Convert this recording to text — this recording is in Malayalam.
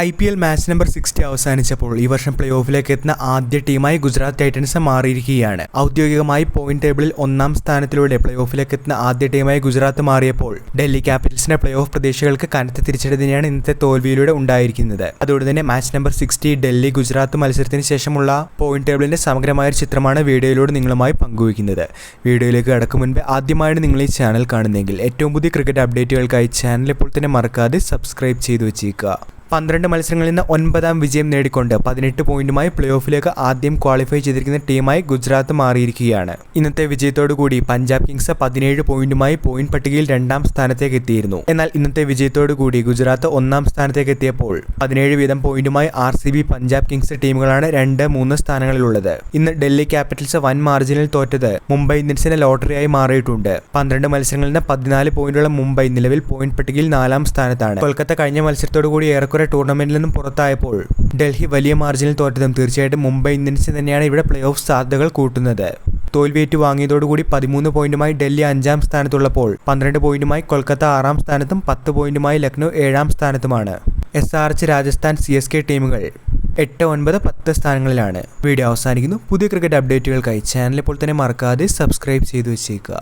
I P L match number sixty അവസാനിച്ചപ്പോൾ ഈ വർഷം പ്ലേ ഓഫിലേക്ക് എത്തുന്ന ആദ്യ ടീമായി ഗുജറാത്ത് ടൈറ്റൻസ് മാറിയിരിക്കുകയാണ്. ഔദ്യോഗികമായി പോയിന്റ് ടേബിളിൽ ഒന്നാം സ്ഥാനത്തിലൂടെ പ്ലേ ഓഫിലേക്ക് എത്തുന്ന ആദ്യ ടീമായി ഗുജറാത്ത് മാറിയപ്പോൾ ഡൽഹി ക്യാപിറ്റൽസിന്റെ പ്ലേ ഓഫ് പ്രതീക്ഷകൾക്ക് കനത്ത തിരിച്ചടി തന്നെയാണ് ഇന്നത്തെ തോൽവിയിലൂടെ ഉണ്ടായിരിക്കുന്നത്. അതോടെ തന്നെ match number sixty Delhi Gujarat മത്സരത്തിന് ശേഷമുള്ള പോയിന്റ് ടേബിളിന്റെ സമഗ്രമായ ചിത്രമാണ് വീഡിയോയിലൂടെ നിങ്ങളുമായി പങ്കുവയ്ക്കുന്നത്. വീഡിയോയിലേക്ക് കടക്കും മുൻപ് ആദ്യമായിട്ട് നിങ്ങൾ ഈ ചാനൽ കാണുന്നെങ്കിൽ ഏറ്റവും പുതിയ ക്രിക്കറ്റ് അപ്ഡേറ്റുകൾക്കായി ചാനൽ ഇപ്പോൾ തന്നെ മറക്കാതെ സബ്സ്ക്രൈബ് ചെയ്തു വെച്ചേക്കുക പന്ത്രണ്ട് മത്സരങ്ങളിൽ നിന്ന് ഒൻപതാം വിജയം നേടിക്കൊണ്ട് പതിനെട്ട് പോയിന്റുമായി പ്ലേ ഓഫിലേക്ക് ആദ്യം ക്വാളിഫൈ ചെയ്തിരിക്കുന്ന ടീമായി ഗുജറാത്ത് മാറിയിരിക്കുകയാണ്. ഇന്നത്തെ വിജയത്തോടു കൂടി പഞ്ചാബ് കിങ്സ് പതിനേഴ് പോയിന്റുമായി പോയിന്റ് പട്ടികയിൽ രണ്ടാം സ്ഥാനത്തേക്ക് എത്തിയിരുന്നു. എന്നാൽ ഇന്നത്തെ വിജയത്തോടു കൂടി ഗുജറാത്ത് ഒന്നാം സ്ഥാനത്തേക്ക് എത്തിയപ്പോൾ പതിനേഴ് വീതം പോയിന്റുമായി R C B Punjab kings ടീമുകളാണ് രണ്ട് മൂന്ന് സ്ഥാനങ്ങളിലുള്ളത്. ഇന്ന് ഡൽഹി ക്യാപിറ്റൽസ് വൻ മാർജിനിൽ തോറ്റത് മുംബൈ ഇന്ത്യൻസിന്റെ ലോട്ടറിയായി മാറിയിട്ടുണ്ട്. പന്ത്രണ്ട് മത്സരങ്ങളിൽ നിന്ന് പതിനാല് പോയിന്റുള്ള മുംബൈ നിലവിൽ പോയിന്റ് പട്ടികയിൽ നാലാം സ്ഥാനത്താണ്. കൊൽക്കത്ത കഴിഞ്ഞ മത്സരത്തോടു കൂടി ഏറെക്കുറെ ടൂർണമെന്റിൽ നിന്നും പുറത്തായപ്പോൾ ഡൽഹി വലിയ മാർജിനിൽ തോറ്റതും തീർച്ചയായിട്ടും മുംബൈ ഇന്ത്യൻസ് തന്നെയാണ് ഇവിടെ പ്ലേ ഓഫ് സാധ്യതകൾ കൂട്ടുന്നത്. തോൽവിയേറ്റ് വാങ്ങിയതോടുകൂടി പതിമൂന്ന് പോയിന്റുമായി ഡൽഹി അഞ്ചാം സ്ഥാനത്തുള്ളപ്പോൾ പന്ത്രണ്ട് പോയിന്റുമായി കൊൽക്കത്ത ആറാം സ്ഥാനത്തും പത്ത് പോയിന്റുമായി ലക്നൗ ഏഴാം സ്ഥാനത്തുമാണ്. S R H Rajasthan C S K ടീമുകൾ എട്ട് ഒൻപത് പത്ത് സ്ഥാനങ്ങളിലാണ്. വീഡിയോ അവസാനിക്കുന്നു. പുതിയ ക്രിക്കറ്റ് അപ്ഡേറ്റുകൾക്കായി ചാനൽ ഇപ്പോൾ തന്നെ മറക്കാതെ സബ്സ്ക്രൈബ് ചെയ്തു വെച്ചേക്കുക.